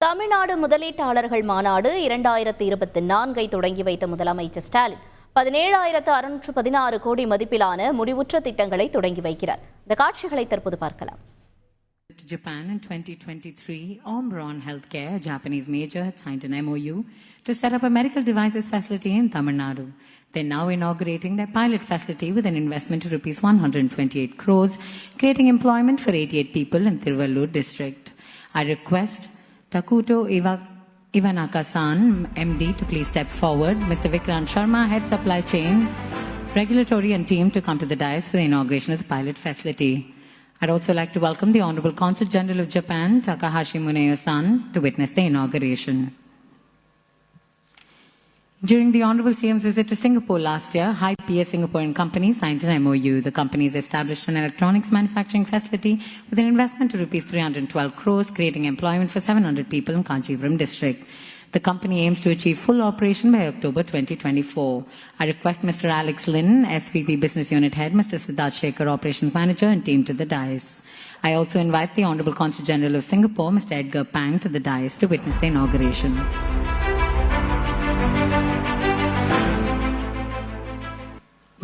தமிழ்நாடு முதலீட்டாளர்கள் மாநாடு இரண்டாயிரத்தி இருபத்தி நான்கை தொடங்கி வைத்த முதலமைச்சர் ஸ்டாலின் பதினேழாயிரத்து அறுநூற்று பதினாறு கோடி மதிப்பிலான முடிவுற்ற திட்டங்களை தொடங்கி வைக்கிறார் இந்த காட்சிகளை தற்போது பார்க்கலாம் Japan in 2023, Omron Healthcare, a Japanese major, had signed an MOU to set up a medical devices facility in Tamil Nadu. They're now inaugurating their pilot facility with an investment of rupees 128 crores, creating employment for 88 people in Tiruvallur district. I request Takuto Iva- Ivanaka-san, MD, to please step forward. Mr. Vikrant Sharma, head supply chain, regulatory and team to come to the dais for the inauguration of the pilot facility. I'd also like to welcome the Honorable Consul General of Japan, Takahashi Muneo-san, to witness the inauguration. During the Honorable CM's visit to Singapore last year, High PS Singaporean company signed an MOU. The company has established an electronics manufacturing facility with an investment of rupees 312 crores, creating employment for 700 people in Kanchipuram district. The company aims to achieve full operation by October 2024. I request Mr. Alex Lin, SVP Business Unit Head, Mr. Siddharth Shekhar, Operations Manager, and team to the dais. I also invite the Honorable Consul General of Singapore, Mr. Edgar Pang, to the dais to witness the inauguration.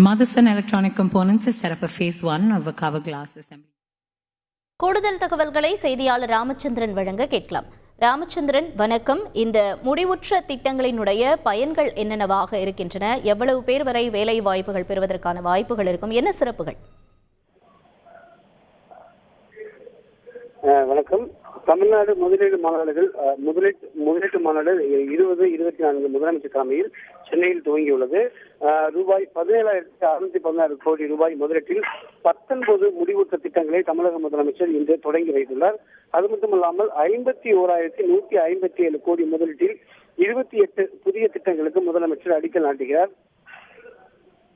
Motherson Electronic Components has set up a phase one of a cover glass assembly. கூடுதல் தகவல்களை செய்தியாளர் ராமச்சந்திரன் வழங்க கேட்கலாம். ராமச்சந்திரன் வணக்கம். இந்த முடிவுற்ற திட்டங்களினுடைய பயன்கள் என்னென்னவாக இருக்கின்றன? எவ்வளவு பேர் வரை வேலை வாய்ப்புகள் பெறுவதற்கான வாய்ப்புகள் இருக்கும்? என்ன சிறப்புகள்? வணக்கம். தமிழ்நாடு முதலீடு மாநாடுகள் முதலீட்டு முதலீட்டு மாநாடு இருபது இருபத்தி நான்கு முதலமைச்சர் தலைமையில் சென்னையில் துவங்கியுள்ளது. ரூபாய் பதினேழாயிரத்தி அறுநூத்தி பதினாறு கோடி ரூபாய் முதலீட்டில் பத்தொன்பது முடிவுற்ற திட்டங்களை தமிழக முதலமைச்சர் இன்று தொடங்கி வைத்துள்ளார். அது மட்டுமல்லாமல் ஐம்பத்தி ஓராயிரத்தி நூத்தி ஐம்பத்தி ஏழு கோடி முதலீட்டில் இருபத்தி எட்டு புதிய திட்டங்களுக்கு முதலமைச்சர் அடிக்கல் நாட்டுகிறார்.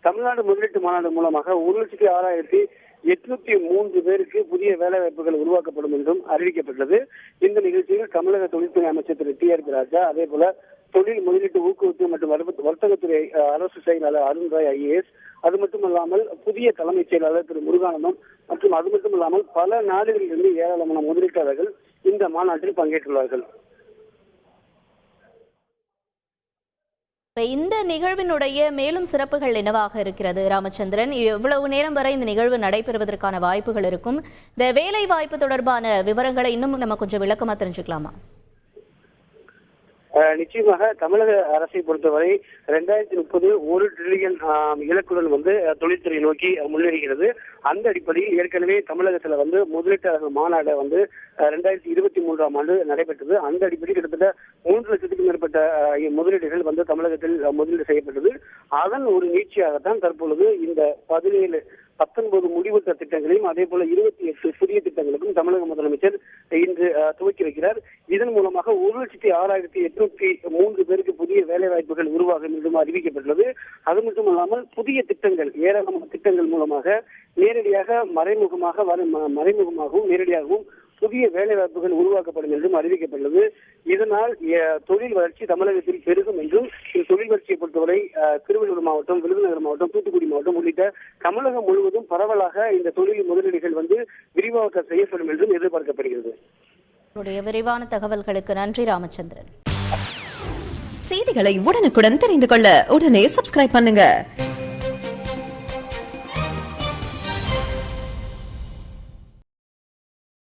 தமிழ்நாடு முதலீட்டு மாநாடு மூலமாக ஒரு லட்சத்தி ஆறாயிரத்தி எட்நூத்தி மூன்று பேருக்கு புதிய வேலை வாய்ப்புகள் உருவாக்கப்படும் என்றும் அறிவிக்கப்பட்டுள்ளது. இந்த நிகழ்ச்சியில் தமிழக தொழில்துறை அமைச்சர் Thiru T R B Raja அதே போல தொழில் முதலீட்டு ஊக்குவிப்பு மற்றும் வர்த்தகத்துறை அரசு செயலாளர் அருண் ராய் ஐஏஎஸ் அது மட்டுமல்லாமல் புதிய தலைமைச் செயலாளர் திரு முருகானந்தம் மற்றும் அது மட்டுமல்லாமல் பல நாடுகளிலிருந்து ஏராளமான முதலீட்டாளர்கள் இந்த மாநாட்டில் பங்கேற்றுள்ளார்கள். இந்த நிகழ்வினுடைய மேலும் சிறப்புகள் என்னவாக இருக்கிறது? ராமச்சந்திரன் எவ்வளவு நேரம் வரை இந்த நிகழ்வு நடைபெறுவதற்கான வாய்ப்புகள் இருக்கும். இந்த வேலை வாய்ப்பு தொடர்பான விவரங்களை இன்னும் நம்ம கொஞ்சம் விளக்கமா தெரிஞ்சுக்கலாமா? நிச்சயமாக தமிழக அரசை பொறுத்தவரை ரெண்டாயிரத்தி முப்பது ஒரு ட்ரில்லியன் இலக்குடன் வந்து தொழில்துறை நோக்கி முன்னேறுகிறது. அந்த அடிப்படையில் ஏற்கனவே தமிழகத்துல வந்து முதலீட்டாளர்கள் மாநாடு வந்து ரெண்டாயிரத்தி இருபத்தி மூன்றாம் ஆண்டு நடைபெற்றது. அந்த அடிப்படையில் கிட்டத்தட்ட மூன்று லட்சத்துக்கும் மேற்பட்ட முதலீடுகள் வந்து தமிழகத்தில் முதலீடு செய்யப்பட்டது. அதன் ஒரு நீட்சியாகத்தான் தற்பொழுது இந்த பதினேழு பத்தொன்பது முடிவற்ற திட்டங்களையும் அதே போல இருபத்தி எட்டு புதிய திட்டங்களுக்கும் தமிழக முதலமைச்சர் இன்று துவக்கி வைக்கிறார். இதன் மூலமாக ஒரு லட்சத்தி ஆறாயிரத்தி எட்நூத்தி மூன்று பேருக்கு புதிய வேலை வாய்ப்புகள் உருவாகும் என்றும் அறிவிக்கப்பட்டுள்ளது. அது மட்டும் இல்லாமல் புதிய திட்டங்கள் ஏராளமான திட்டங்கள் மூலமாக நேரடியாக மறைமுகமாக மறைமுகமாகவும் நேரடியாகவும் புதிய வேலை வாய்ப்புகள் உருவாக்கப்படும் என்றும் அறிவிக்கப்பட்டுள்ளது. இதனால் தொழில் வளர்ச்சி தமிழகத்தில் பெருகும் என்றும் இந்த தொழில் வளர்ச்சியை பொறுத்தவரை திருவள்ளூர் மாவட்டம் விருதுநகர் மாவட்டம் தூத்துக்குடி மாவட்டம் உள்ளிட்ட தமிழகம் முழுவதும் பரவலாக இந்த தொழில் முதலீடுகள் வந்து விரிவாக்கம் செய்யப்படும் என்றும் எதிர்பார்க்கப்படுகிறது. விரிவான தகவல்களுக்கு நன்றி ராமச்சந்திரன். செய்திகளை உடனுக்குடன் தெரிந்து கொள்ள உடனே சப்ஸ்கிரைப் பண்ணுங்க.